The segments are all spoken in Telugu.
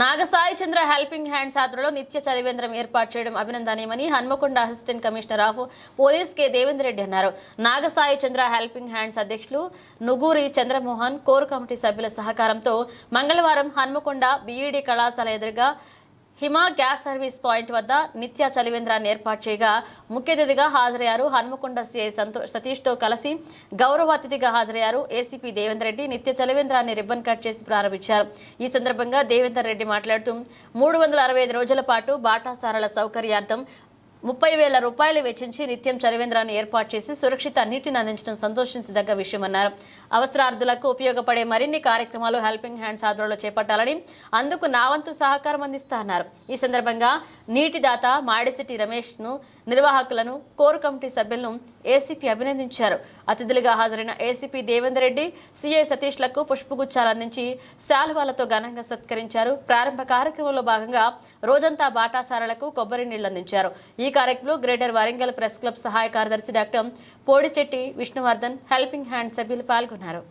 నాగసాయి చంద్ర హెల్పింగ్ హ్యాండ్స్ ఆధ్వర్యంలో నిత్య చలివేంద్రం ఏర్పాటు చేయడం అభినందనీయమని Hanamkonda assistant commissioner of police K Devender Reddy అన్నారు. నాగసాయి చంద్ర హెల్పింగ్ హ్యాండ్స్ అధ్యక్షులు నుగూరి చంద్రమోహన్ కోర్ కమిటీ సభ్యుల సహకారంతో మంగళవారం హన్మకొండ బీఈడి కళాశాల ఎదురుగా హిమా గ్యాస్ సర్వీస్ పాయింట్ వద్ద నిత్య చలివేంద్రాన్ని ఏర్పాటు చేయగా ముఖ్య అతిథిగా హాజరయ్యారు హన్మకొండ సిఐ సంతో సతీష్తో కలిసి గౌరవ అతిథిగా హాజరయ్యారు ఏసీపీ దేవేందర్ రెడ్డి నిత్య చలివేంద్రాన్ని రిబ్బన్ కట్ చేసి ప్రారంభించారు. ఈ సందర్భంగా దేవేందర్ రెడ్డి మాట్లాడుతూ మూడు వందల అరవై ఐదు రోజుల పాటు బాటాసారాల సౌకర్యార్థం ముప్పై వేల రూపాయలు వెచ్చించి నిత్యం చలివేంద్రాన్ని ఏర్పాటు చేసి సురక్షిత నీటిని అందించడం సంతోషించదగ్గ విషయమన్నారు అవసరార్థులకు ఉపయోగపడే మరిన్ని కార్యక్రమాలు హెల్పింగ్ హ్యాండ్స్ ఆధ్వర్యంలో చేపట్టాలని అందుకు నా వంతు సహకారం అందిస్తా అన్నారు. ఈ సందర్భంగా నీటి దాత మాడిసిటి రమేష్ను నిర్వాహకులను కోర్ కమిటీ సభ్యులను ఏసీపీ అభినందించారు. అతిథులుగా హాజరైన ఏసీపీ దేవేందర్ రెడ్డి సిఐ సతీష్లకు పుష్పగుచ్చాలు అందించి శాలువాలతో ఘనంగా సత్కరించారు. ప్రారంభ కార్యక్రమంలో భాగంగా రోజంతా బాటాసారాలకు కొబ్బరి నీళ్ళు అందించారు. ఈ కార్యక్రమంలో గ్రేటర్ వరంగల్ ప్రెస్ క్లబ్ సహాయ కార్యదర్శి doctor Podichetti Vishnuvardhan helping hand సభ్యులు పాల్గొన్నారు.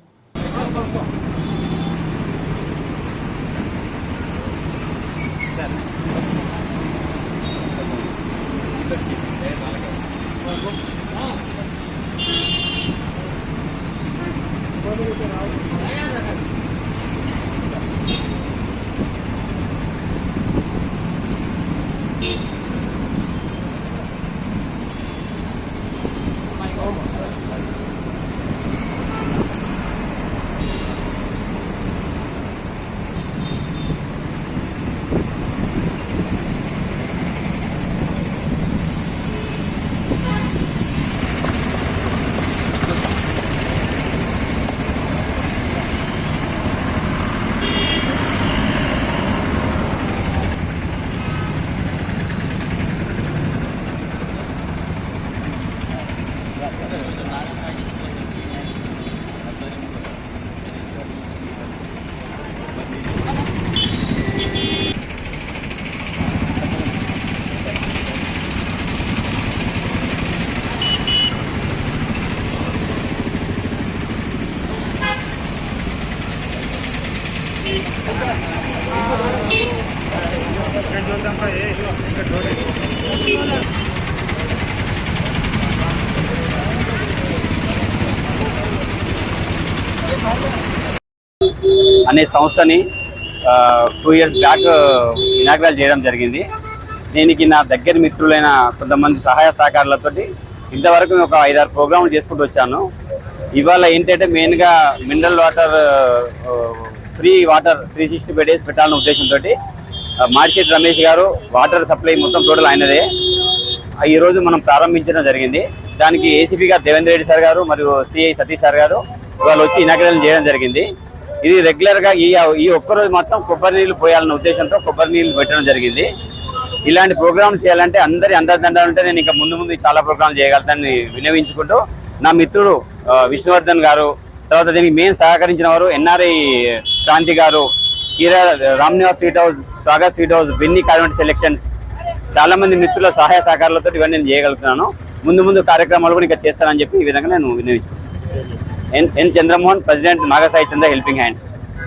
know. అనే సంస్థని టూ ఇయర్స్ బ్యాక్ ఇనాగ్రాల్ చేయడం జరిగింది. దీనికి నా దగ్గర మిత్రులైన కొంతమంది సహాయ సహకారాలతోటి ఇంతవరకు ఒక ఐదారు ప్రోగ్రాములు చేసుకుంటూ వచ్చాను. ఇవాళ ఏంటంటే మెయిన్గా mineral water free water three sixty five days పెట్టాలన్న ఉద్దేశంతో మార్చెట్ రమేష్ గారు వాటర్ సప్లై మొత్తం టోటల్ ఆయనదే. ఈరోజు మనం ప్రారంభించడం జరిగింది. దానికి ఏసీపీ గారు దేవేంద్ర రెడ్డి సార్ గారు మరియు సిఐ సతీష్ సార్ గారు వాళ్ళు వచ్చి ఇనాగ్రేషన్ చేయడం జరిగింది. ఇది రెగ్యులర్గా ఈ ఈ ఒక్కరోజు మాత్రం కొబ్బరి నీళ్ళు పోయాలన్న ఉద్దేశంతో కొబ్బరి నీళ్ళు పెట్టడం జరిగింది. ఇలాంటి ప్రోగ్రాం చేయాలంటే అందరి అందరిదండాలు ఉంటే నేను ఇంకా ముందు ముందు చాలా ప్రోగ్రామ్ చేయగలుగుతానని వినియోగించుకుంటూ నా మిత్రుడు విష్ణువర్ధన్ గారు తర్వాత దీనికి మెయిన్ సహకరించిన వారు ఎన్ఆర్ఐ క్రాంతి గారు కీరా Ramnivas sweet house Swagath sweet house Binni convent selections చాలా మంది మిత్రుల సహాయ సహకారాలతో ఇవన్నీ నేను చేయగలుగుతున్నాను. ముందు ముందు కార్యక్రమాలు కూడా ఇంకా చేస్తానని చెప్పి ఈ విధంగా నేను వినియోగించుకున్నాను N N Chandramohan president Nagasai Chandra helping hands